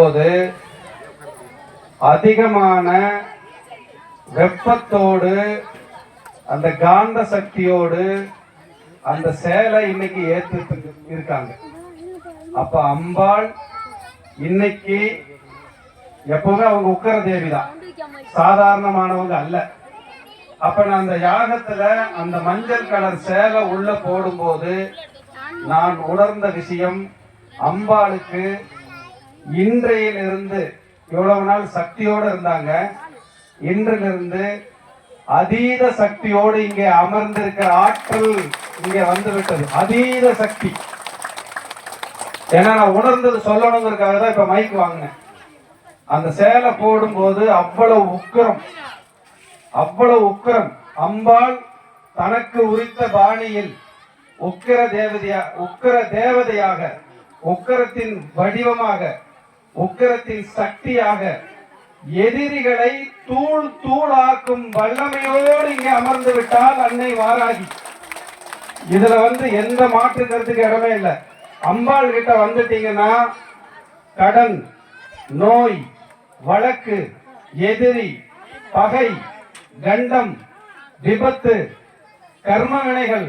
போது அதிகமான வெப்பத்தோடு அந்த காந்த சக்தியோடு அந்த சேலை இன்னைக்கு ஏற்று இருக்காங்க. அப்ப அம்பாள் இன்னைக்கு எப்பவுமே அவங்க உக்கர தேவி தான் சாதாரணமானவங்க அல்ல. அப்ப நான் அந்த யாகத்துல அந்த மஞ்சள் கலர் சேலை உள்ள போடும்போது நான் உணர்ந்த விஷயம் அம்பாளுக்கு இன்றையிலிருந்து இவ்வளவு நாள் சக்தியோடு இருந்தாங்க. இன்றிலிருந்து அதீத சக்தியோடு இங்கே அமர்ந்திருக்கிற ஆற்றல் இங்கே வந்துவிட்டது. அதீத சக்தி. ஏன்னா நான் உணர்ந்தது சொல்லணுங்கிறதுக்காக தான் இப்ப மைக் வாங்கினேன். அந்த சேலை போடும்போது அவ்வளவு உக்கரம். அவ்வளவு உக்கரம். அம்பாள் தனக்கு உரித்த பாணியில் உக்கிர தேவதையா உக்கர தேவதையாக உக்கரத்தின் வடிவமாக உக்கிரத்தின் சக்தியாக எதிரிகளை தூள் தூளாக்கும் வல்லமையோடு இங்கே அமர்ந்து விட்டால் அன்னை வாராகி. இதுல வந்து எந்த மாற்று கருத்துக்கு இடமே இல்லை. அம்பாள் கிட்ட வந்துட்டீங்கன்னா கடன் நோய் வழக்கு எதிரி பகை கண்டம் விபத்து கர்ம வினைகள்